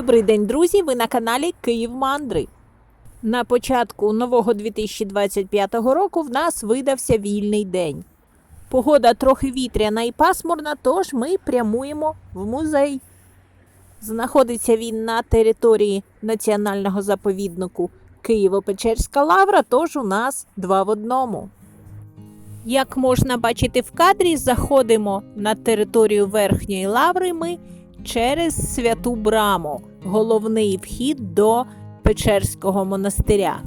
Добрий день, друзі! Ви на каналі Київ Мандри. На початку нового 2025 року в нас видався вільний день. Погода трохи вітряна і пасмурна, тож ми прямуємо в музей. Знаходиться він на території національного заповіднику Києво-Печерська лавра, тож у нас два в одному. Як можна бачити в кадрі, заходимо на територію верхньої лаври ми через святу браму, головний вхід до Печерського монастиря.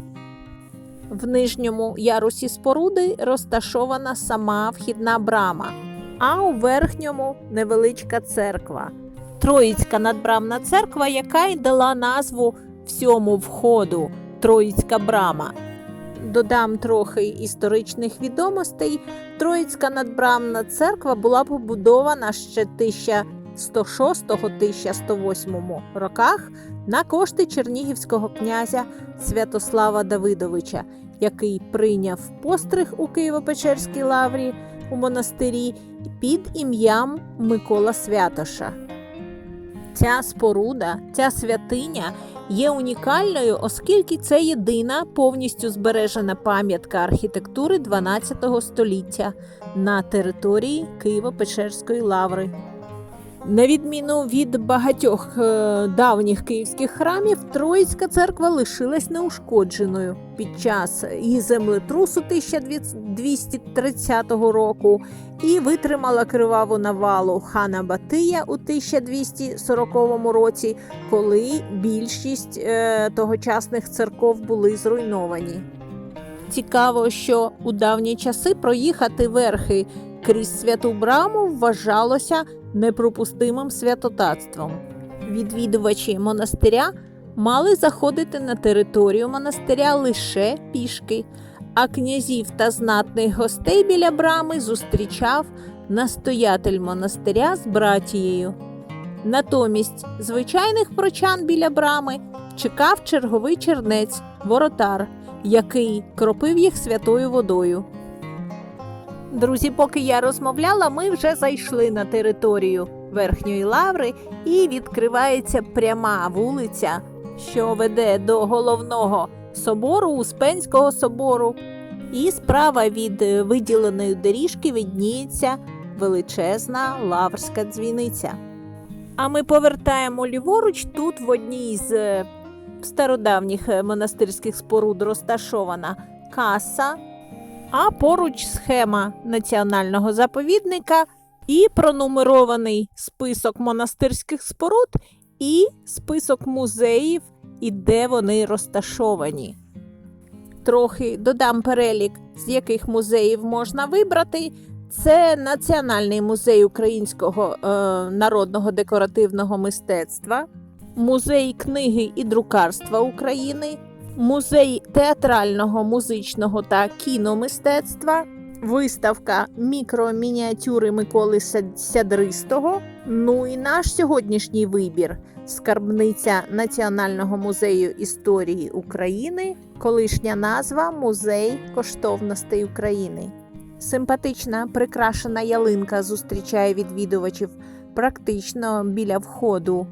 В нижньому ярусі споруди розташована сама вхідна брама, а у верхньому невеличка церква. Троїцька надбрамна церква, яка й дала назву всьому входу Троїцька брама. Додам трохи історичних відомостей. Троїцька надбрамна церква була побудована ще 1106-1108 роках на кошти чернігівського князя Святослава Давидовича, який прийняв постриг у Києво-Печерській лаврі у монастирі під ім'ям Микола Святоша. Ця споруда, ця святиня є унікальною, оскільки це єдина повністю збережена пам'ятка архітектури 12 століття на території Києво-Печерської лаври. На відміну від багатьох е, давніх київських храмів, Троїцька церква лишилась неушкодженою під час і землетрусу 1230 року і витримала криваву навалу хана Батия у 1240 році, коли більшість е, тогочасних церков були зруйновані. Цікаво, що у давні часи проїхати верхи крізь святу браму вважалося непропустимим святотатством. Відвідувачі монастиря мали заходити на територію монастиря лише пішки, а князів та знатних гостей біля брами зустрічав настоятель монастиря з братією. Натомість звичайних прочан біля брами чекав черговий чернець, воротар, який кропив їх святою водою. Друзі, поки я розмовляла, ми вже зайшли на територію верхньої лаври і відкривається пряма вулиця, що веде до головного собору Успенського собору. І справа від е, виділеної доріжки відніється величезна лаврська дзвіниця. А ми повертаємо ліворуч тут в одній з е, стародавніх е, монастирських споруд розташована каса а поруч схема національного заповідника і пронумерований список монастирських споруд і список музеїв, і де вони розташовані. Трохи додам перелік, з яких музеїв можна вибрати. Це Національний музей українського е, народного декоративного мистецтва, музей книги і друкарства України, музей театрального, музичного та кіномистецтва, виставка мікромініатюри Миколи Сядристого. Ну і наш сьогоднішній вибір скарбниця Національного музею історії України, колишня назва Музей коштовностей України. Симпатична прикрашена ялинка зустрічає відвідувачів практично біля входу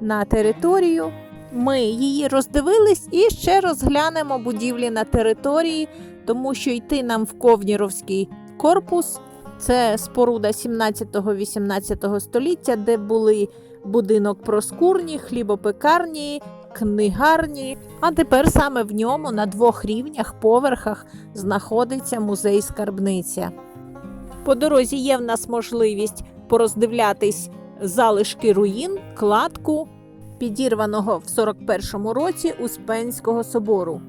на територію. Ми її роздивились і ще розглянемо будівлі на території, тому що йти нам в Ковніровський корпус. Це споруда 17-18 століття, де були будинок проскурні, хлібопекарні, книгарні. А тепер саме в ньому на двох рівнях, поверхах знаходиться музей скарбниця. По дорозі є в нас можливість пороздивлятись залишки руїн, кладку підірваного в 41-му році Успенського собору.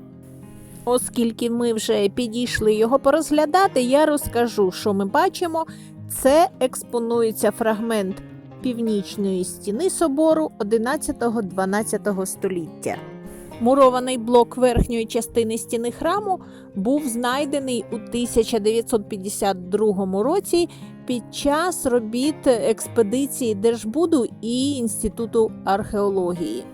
Оскільки ми вже підійшли його порозглядати, я розкажу, що ми бачимо. Це експонується фрагмент північної стіни собору 11-12 століття. Мурований блок верхньої частини стіни храму був знайдений у 1952 році під час робіт експедиції Держбуду і Інституту археології.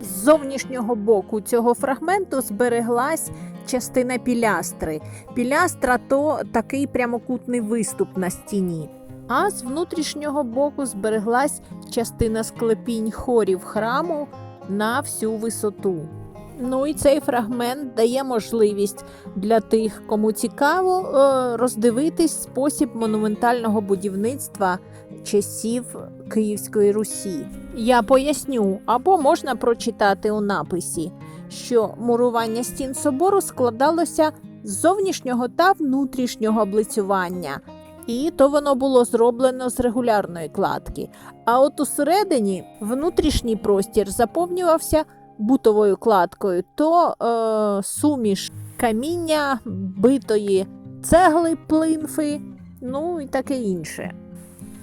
З зовнішнього боку цього фрагменту збереглась частина пілястри. Пілястра то такий прямокутний виступ на стіні. А з внутрішнього боку збереглась частина склепінь хорів храму на всю висоту. Ну і цей фрагмент дає можливість для тих, кому цікаво, е, роздивитись спосіб монументального будівництва часів Київської Русі. Я поясню, або можна прочитати у написі, що мурування стін собору складалося з зовнішнього та внутрішнього облицювання, і то воно було зроблено з регулярної кладки. А от усередині внутрішній простір заповнювався бутовою кладкою, то е, суміш каміння, битої цегли, плинфи, ну і таке інше.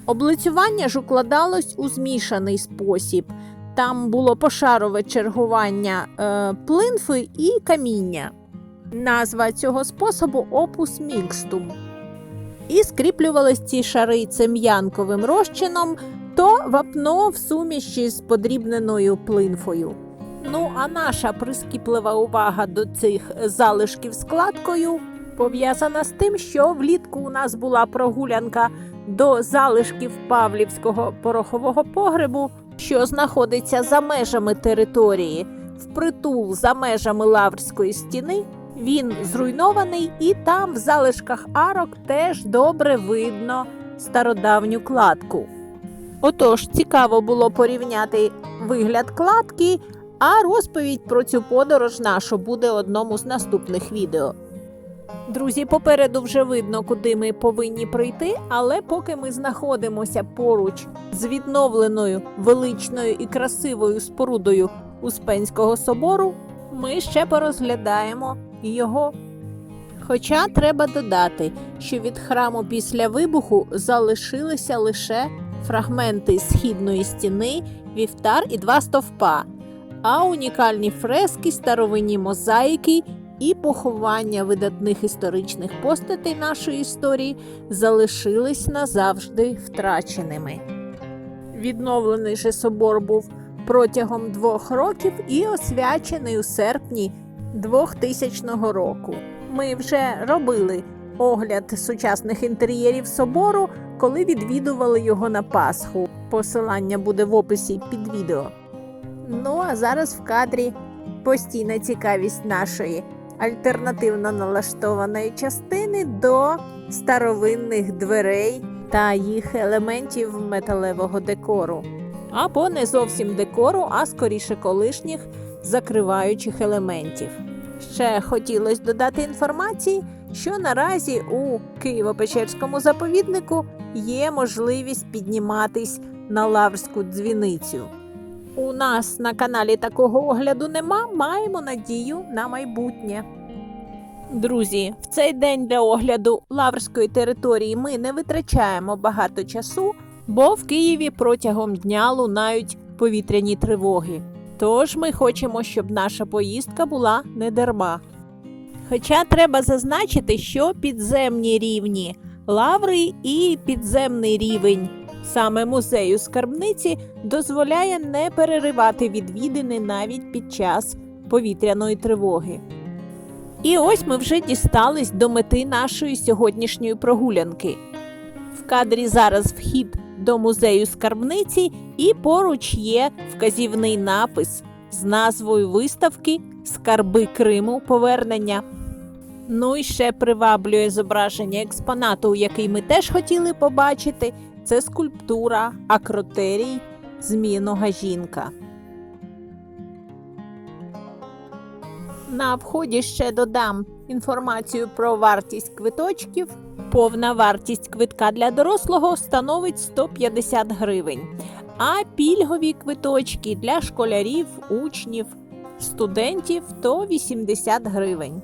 Облицювання ж укладалось у змішаний спосіб. Там було пошарове чергування е, плинфи і каміння. Назва цього способу опус мікстум. І скріплювались ці шари цем'янковим розчином, то вапно в суміші з подрібненою плинфою. Ну, а наша прискіплива увага до цих залишків складкою пов'язана з тим, що влітку у нас була прогулянка до залишків Павлівського порохового погребу, що знаходиться за межами території, впритул за межами Лаврської стіни. Він зруйнований, і там в залишках арок теж добре видно стародавню кладку. Отож, цікаво було порівняти вигляд кладки, а розповідь про цю подорож нашу буде одному з наступних відео. Друзі, попереду вже видно, куди ми повинні прийти, але поки ми знаходимося поруч з відновленою величною і красивою спорудою Успенського собору, ми ще порозглядаємо його. Хоча треба додати, що від храму після вибуху залишилися лише фрагменти східної стіни, вівтар і два стовпа, а унікальні фрески, старовинні мозаїки і поховання видатних історичних постатей нашої історії залишились назавжди втраченими. Відновлений же собор був протягом двох років і освячений у серпні 2000 року. Ми вже робили огляд сучасних інтер'єрів собору, коли відвідували його на Пасху. Посилання буде в описі під відео. Ну а зараз в кадрі постійна цікавість нашої альтернативно налаштованої частини до старовинних дверей та їх елементів металевого декору. Або не зовсім декору, а скоріше колишніх закриваючих елементів. Ще хотілося додати інформації, що наразі у Києво-Печерському заповіднику є можливість підніматись на лаврську дзвіницю. У нас на каналі такого огляду нема, маємо надію на майбутнє. Друзі, в цей день для огляду лаврської території ми не витрачаємо багато часу, бо в Києві протягом дня лунають повітряні тривоги. Тож ми хочемо, щоб наша поїздка була не дарма. Хоча треба зазначити, що підземні рівні лаври і підземний рівень саме музею скарбниці дозволяє не переривати відвідини навіть під час повітряної тривоги. І ось ми вже дістались до мети нашої сьогоднішньої прогулянки. В кадрі зараз вхід до музею скарбниці, і поруч є вказівний напис з назвою виставки Скарби Криму повернення. Ну і ще приваблює зображення експонату, який ми теж хотіли побачити. Це скульптура Акротерій Зміїного жінка. На вході ще додам інформацію про вартість квиточків. Повна вартість квитка для дорослого становить 150 гривень, а пільгові квиточки для школярів, учнів, студентів то 80 гривень.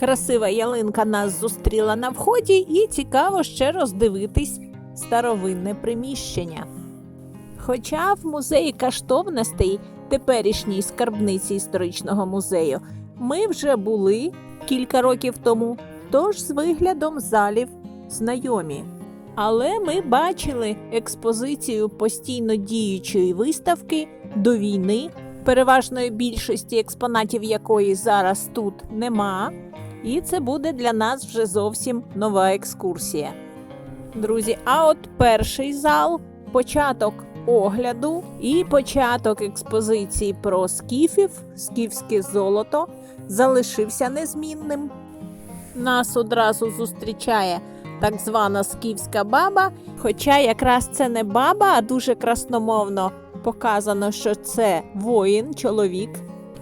Красива ялинка нас зустріла на вході, і цікаво ще роздивитись старовинне приміщення. Хоча в музеї коштовностей, теперішній скарбниці історичного музею, ми вже були кілька років тому, тож з виглядом залів знайомі. Але ми бачили експозицію постійно діючої виставки до війни, переважної більшості експонатів якої зараз тут нема. І це буде для нас вже зовсім нова екскурсія. Друзі, а от перший зал, початок огляду і початок експозиції про скіфів, скіфське золото залишився незмінним. Нас одразу зустрічає так звана скіфська баба, хоча якраз це не баба, а дуже красномовно показано, що це воїн, чоловік.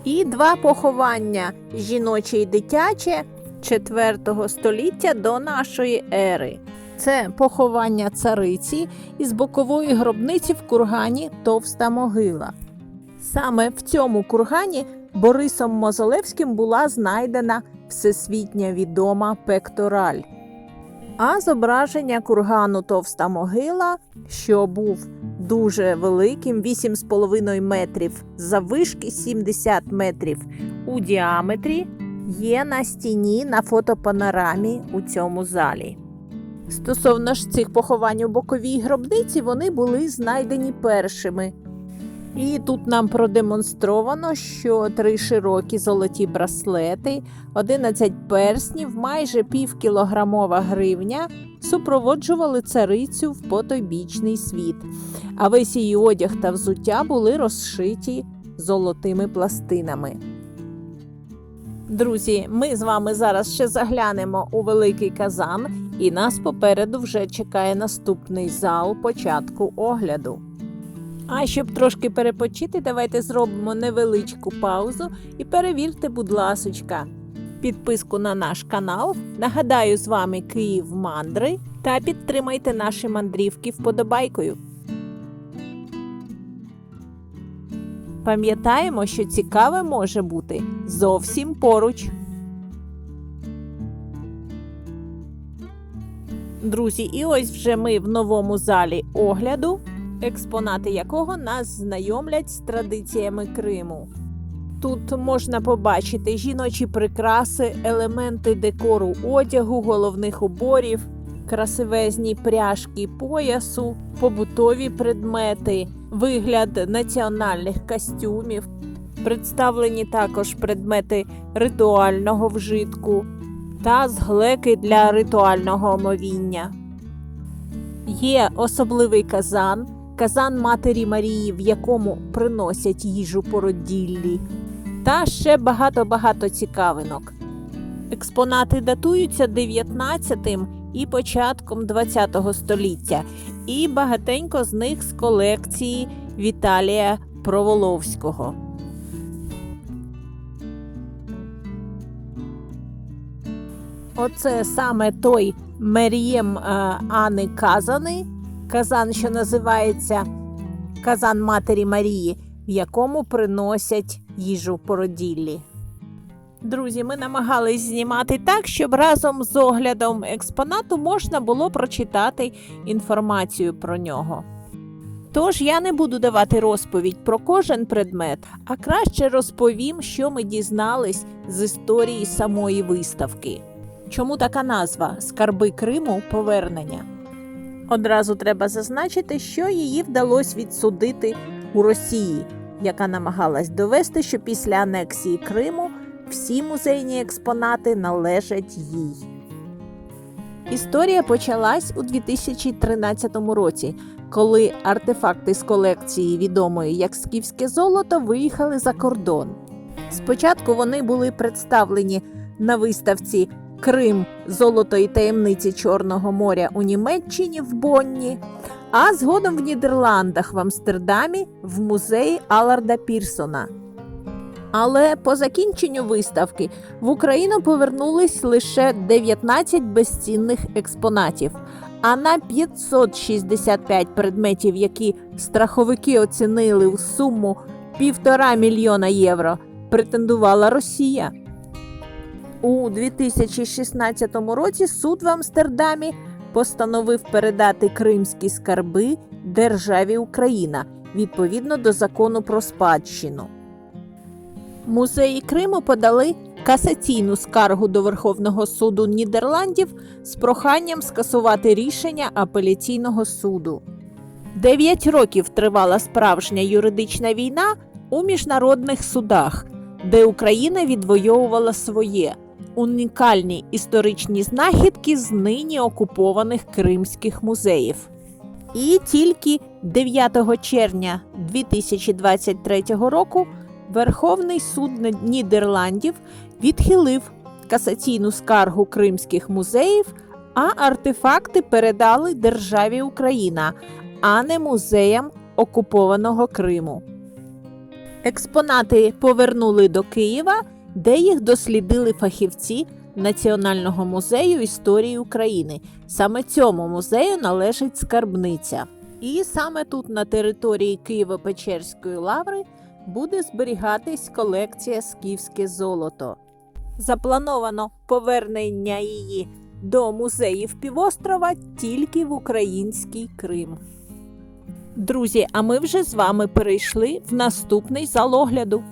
І два поховання жіноче і дитяче 4 століття до нашої ери. Це поховання цариці із бокової гробниці в кургані Товста могила. Саме в цьому кургані Борисом Мозолевським була знайдена всесвітня відома пектораль. А зображення кургану Товста могила, що був дуже великим, 8,5 метрів заввишки, 70 метрів у діаметрі, є на стіні на фотопанорамі у цьому залі. Стосовно ж цих поховань у боковій гробниці, вони були знайдені першими. І тут нам продемонстровано, що три широкі золоті браслети, 11 перснів, майже півкілограмова гривня супроводжували царицю в потойбічний світ, а весь її одяг та взуття були розшиті золотими пластинами. Друзі, ми з вами зараз ще заглянемо у великий казан, і нас попереду вже чекає наступний зал початку огляду. А щоб трошки перепочити, давайте зробимо невеличку паузу і перевірте, будь ласочка, підписку на наш канал. Нагадаю, з вами Київ Мандри та підтримайте наші мандрівки вподобайкою. Пам'ятаємо, що цікаве може бути зовсім поруч. Друзі, і ось вже ми в новому залі огляду, експонати якого нас знайомлять з традиціями Криму. Тут можна побачити жіночі прикраси, елементи декору одягу, головних уборів, красивезні пряжки поясу, побутові предмети, вигляд національних костюмів. Представлені також предмети ритуального вжитку та зглеки для ритуального омовіння. Є особливий казан, казан Матері Марії, в якому приносять їжу породіллі, та ще багато-багато цікавинок. Експонати датуються 19 і початком 20 століття, і багатенько з них з колекції Віталія Проволовського. Оце саме той Мерієм е, Ани Казани, казан, що називається Казан Матері Марії, в якому приносять їжу породіллі. Друзі, ми намагались знімати так, щоб разом з оглядом експонату можна було прочитати інформацію про нього. Тож я не буду давати розповідь про кожен предмет, а краще розповім, що ми дізнались з історії самої виставки. Чому така назва Скарби Криму повернення? Одразу треба зазначити, що її вдалося відсудити у Росії, яка намагалась довести, що після анексії Криму всі музейні експонати належать їй. Історія почалась у 2013 році, коли артефакти з колекції відомої як скіфське золото виїхали за кордон. Спочатку вони були представлені на виставці Крим Золото і таємниці Чорного моря у Німеччині в Бонні, а згодом в Нідерландах в Амстердамі в музеї Аларда Пірсона. Але по закінченню виставки в Україну повернулись лише 19 безцінних експонатів. А на 565 предметів, які страховики оцінили у суму півтора мільйона євро, претендувала Росія. У 2016 році суд в Амстердамі постановив передати кримські скарби державі Україна відповідно до закону про спадщину. Музеї Криму подали касаційну скаргу до Верховного суду Нідерландів з проханням скасувати рішення апеляційного суду. Дев'ять років тривала справжня юридична війна у міжнародних судах, де Україна відвоювала своє унікальні історичні знахідки з нині окупованих кримських музеїв. І тільки 9 червня 2023 року Верховний суд Нідерландів відхилив касаційну скаргу кримських музеїв, а артефакти передали державі Україна, а не музеям окупованого Криму. Експонати повернули до Києва, де їх дослідили фахівці Національного музею історії України. Саме цьому музею належить скарбниця. І саме тут, на території Києво-Печерської лаври, буде зберігатись колекція Скіфське золото. Заплановано повернення її до музеїв півострова тільки в український Крим. Друзі, а ми вже з вами перейшли в наступний зал огляду.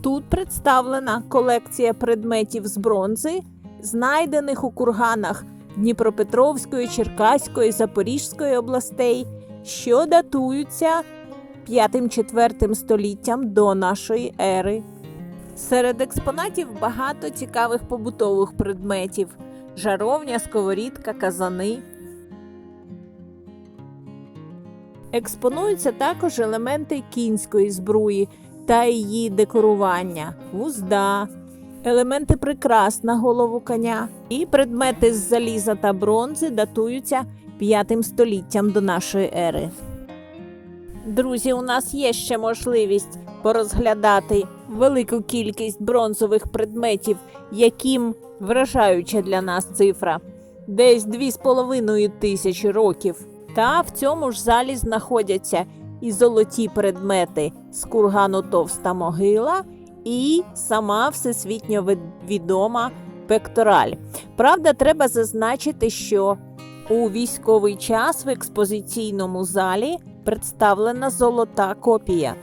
Тут представлена колекція предметів з бронзи, знайдених у курганах Дніпропетровської, Черкаської, Запорізької областей, що датуються 5-4 століттям до нашої ери. Серед експонатів багато цікавих побутових предметів: жаровня, сковорідка, казани. Експонуються також елементи кінської збруї та її декорування, вузда, елементи прикрас на голову коня і предмети з заліза та бронзи датуються 5 століттям до нашої ери. Друзі, у нас є ще можливість порозглядати велику кількість бронзових предметів, яким вражаюча для нас цифра десь 2,5 тисячі років. Та в цьому ж залі знаходяться і золоті предмети з кургану Товста могила, і сама всесвітньо відома пектораль. Правда, треба зазначити, що у військовий час в експозиційному залі представлена золота копія.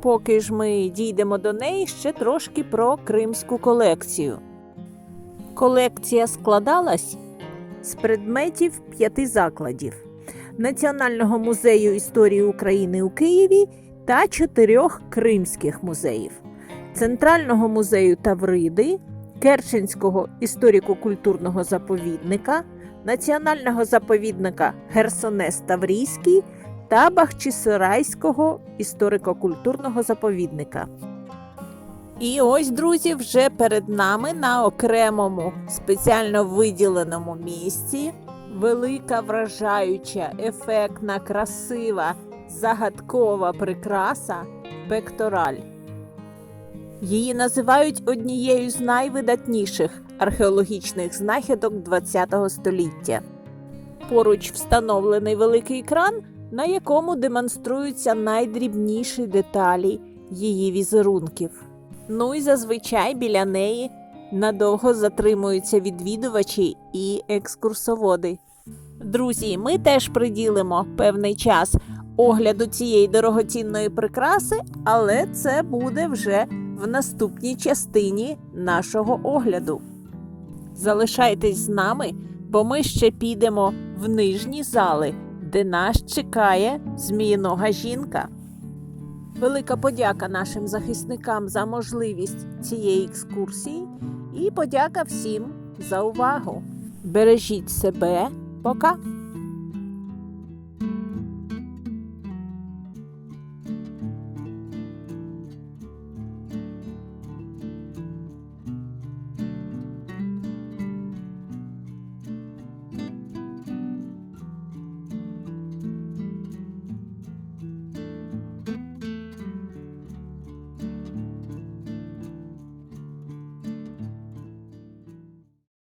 Поки ж ми дійдемо до неї, ще трошки про кримську колекцію. Колекція складалась з предметів п'яти закладів Національного музею історії України у Києві та чотирьох кримських музеїв: Центрального музею Тавриди, Керченського історико-культурного заповідника, Національного заповідника Херсонес Таврійський та Бахчисарайського історико-культурного заповідника. І ось, друзі, вже перед нами на окремому спеціально виділеному місці велика, вражаюча, ефектна, красива, загадкова прикраса пектораль. Її називають однією з найвидатніших археологічних знахідок ХХ століття. Поруч встановлений великий екран, на якому демонструються найдрібніші деталі її візерунків. Ну і зазвичай біля неї надовго затримуються відвідувачі і екскурсоводи. Друзі, ми теж приділимо певний час огляду цієї дорогоцінної прикраси, але це буде вже в наступній частині нашого огляду. Залишайтесь з нами, бо ми ще підемо в нижні зали, де нас чекає зміїнога жінка. Велика подяка нашим захисникам за можливість цієї екскурсії і подяка всім за увагу. Бережіть себе, пока!